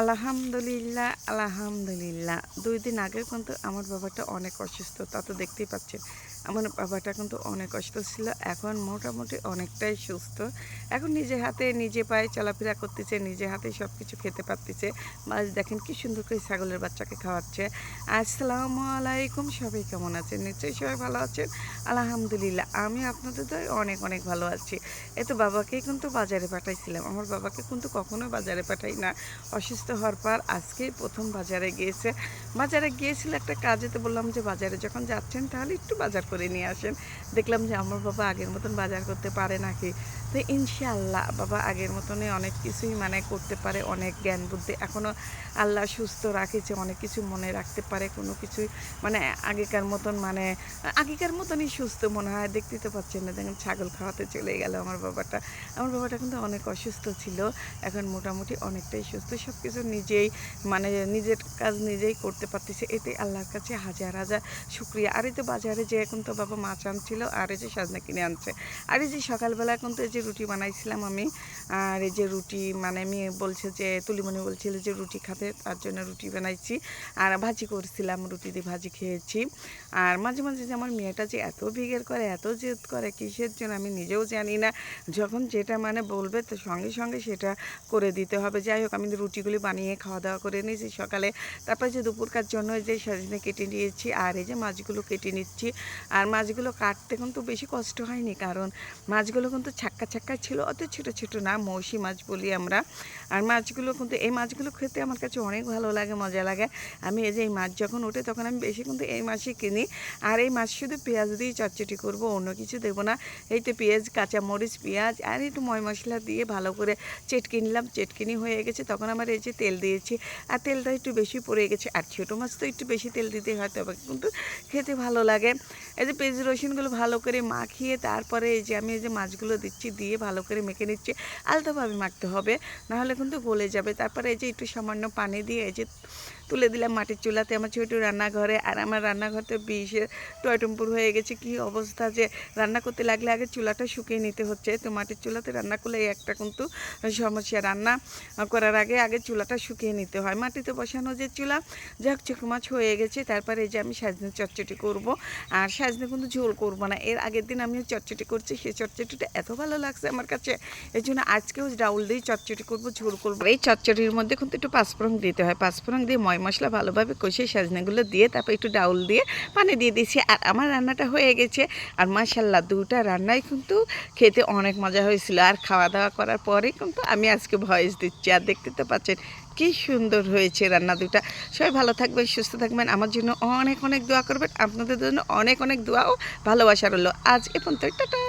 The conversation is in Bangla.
আলহামদুলিল্লাহ আলহামদুলিল্লাহ। দুই দিন আগে কিন্তু আমার বাবাটা অনেক অসুস্থ তা তো দেখতেই পাচ্ছেন। আমার বাবাটা কিন্তু অনেক অসুস্থ ছিল। এখন মোটামুটি অনেকটাই সুস্থ। এখন নিজে হাতে নিজে পায়ে চলাফেরা করতেছে, নিজে হাতে সব কিছু খেতে পারতেছে। মাছ দেখেন কি সুন্দর করে ছাগলের বাচ্চাকে খাওয়াচ্ছে। আসসালামু আলাইকুম, সবাই কেমন আছেন? নিশ্চয়ই সবাই ভালো আছেন? আলহামদুলিল্লাহ, আমি আপনাদের তো অনেক অনেক ভালো আছি। এ তো বাবাকেই কিন্তু বাজারে পাঠাইছিলাম। আমার বাবাকে কিন্তু কখনো বাজারে পাঠাই না। অসুস্থ হওয়ার পর আজকেই প্রথম বাজারে গিয়েছে। বাজারে গিয়েছিল একটা কাজে তো বললাম যে বাজারে যখন যাচ্ছেন তাহলে একটু বাজার করে নিয়ে আসেন। দেখলাম যে আমার বাবা আগের মতন বাজার করতে পারে নাকি। তো ইনশাআল্লাহ বাবা আগের মতনই অনেক কিছুই মানে করতে পারে, অনেক জ্ঞান বুদ্ধি। এখনও আল্লাহ সুস্থ রাখেছে, অনেক কিছু মনে রাখতে পারে, কোনো কিছুই মানে আগেকার মতন মানে আগেকার মতনই সুস্থ মনে হয়। দেখতে তো পাচ্ছেন না, দেখেন ছাগল খাওয়াতে চলে গেল আমার বাবাটা। আমার বাবাটা কিন্তু অনেক অসুস্থ ছিল, এখন মোটামুটি অনেকটাই সুস্থ। সব কিছু নিজেই মানে নিজের কাজ নিজেই করতে পারতেছে। এতে আল্লাহর কাছে হাজার হাজার শুক্রিয়া। আর এই তো বাজারে যে এখন তো বাবা মাছ আনছিল, আর এই যে সাজনা কিনে আনছে। আর এই যে সকালবেলা কিন্তু এই যে রুটি বানাইছিলাম আমি, আর এই যে রুটি মানে আমি বলছে যে, তুলিমণি বলছিল যে রুটি খাবে তার জন্য রুটি বানাইছি। আর ভাজি করছিলাম, রুটি দিয়ে ভাজি খেয়েছি। আর মাঝে মাঝে যে আমার মেয়েটা যে এত বিগের করে, এত জেদ করে, কিসের জন্য আমি নিজেও জানি না। যখন যেটা মানে বলবে, তো সঙ্গে সঙ্গে সেটা করে দিতে হবে। যাই হোক, আমি রুটিগুলি বানিয়ে খাওয়া দাওয়া করে নিয়েছি সকালে। তারপরে যে দুপুরকার জন্য এই যে সজনে কেটে নিয়েছি, আর এই যে মাছগুলো কেটে নিচ্ছি। আর মাছগুলো কাটতে কিন্তু বেশি কষ্ট হয়নি, কারণ মাছগুলো কিন্তু ছাক্কা ছাক্কা ছিল, অত ছোটো ছোটো না, মৌসি মাছ বলি আমরা। আর মাছগুলো কিন্তু, এই মাছগুলো খেতে আমার কাছে অনেক ভালো লাগে, মজা লাগে। আমি এই যে এই মাছ যখন ওঠে তখন আমি বেশি কিন্তু এই মাছই কিনি। আর এই মাছ শুধু পেঁয়াজ দিয়ে চটচটি করব, অন্য কিছু দেবো না। এই তো পেঁয়াজ, কাঁচামরিচ, পেঁয়াজ আর একটু ময় মশলা দিয়ে ভালো করে চেটকে নিলাম। চেটকিনি হয়ে গেছে, তখন আমার এই যে তেল দিয়েছি। আর তেলটা একটু বেশি পড়ে গেছে, আর ছোটো মাছ তো একটু বেশি তেল দিতে হয়, তবে কিন্তু খেতে ভালো লাগে। এই যে পেঁয়াজ রসুনগুলো ভালো করে মাখিয়ে তারপরে এই যে আমি এই যে মাছগুলো দিচ্ছি, দিয়ে ভালো করে মেখে নিচ্ছি। আলতোভাবে মাখতে হবে, নাহলে কিন্তু গলে যাবে। তারপরে এই যে একটু সামান্য পানি দিয়ে এই যে তুলে দিলাম মাটির চুলাতে আমার ছোটো রান্নাঘরে। আর আমার রান্নাঘর তো বিষে টয়টম্পুর হয়ে গেছে। কি অবস্থা যে রান্না করতে লাগলে আগে চুলাটা শুকিয়ে নিতে হচ্ছে। তো মাটির চুলাতে রান্না করলে একটা কিন্তু সমস্যা। রান্না করার আগে আগে চুলাটা শুকিয়ে নিতে হয়। মাটিতে বসানো যে চুলা, যাক মাছ হয়ে গেছে। তারপরে এই যে আমি সাজনে চটচটি করব। আর সাজনে কিন্তু ঝোল করব না। এর আগের দিন আমি চটচটি করছি। সেই চটচটিটা এত ভালো লাগছে আমার কাছে। এই জন্য আজকেও ডাউল দিয়ে চটচটি করব, ঝোল করব। এই চটচটির মধ্যে কিন্তু একটু পাঁচফোড়ন দিতে হয়। পাঁচফোড়ন দিয়ে ময় মশলা ভালোভাবে কষে সাজনাগুলো দিয়ে তারপর একটু ডাউল দিয়ে পানি দিয়ে দিয়েছি। আর আমার রান্নাটা হয়ে গেছে। আর মাসাল্লাহ দুটা রান্নাই কিন্তু খেতে অনেক মজা হয়েছিল। আর খাওয়া দাওয়া করার পরে কিন্তু আমি আজকে ভয়েস দিচ্ছি। আর দেখতে তো পাচ্ছেন কি সুন্দর হয়েছে রান্না দুটা। সবাই ভালো থাকবেন, সুস্থ থাকবেন। আমার জন্য অনেক অনেক দোয়া করবেন। আপনাদের জন্য অনেক অনেক দোয়াও ভালোবাসা রইল। আজ এ পর্যন্ত টাটা।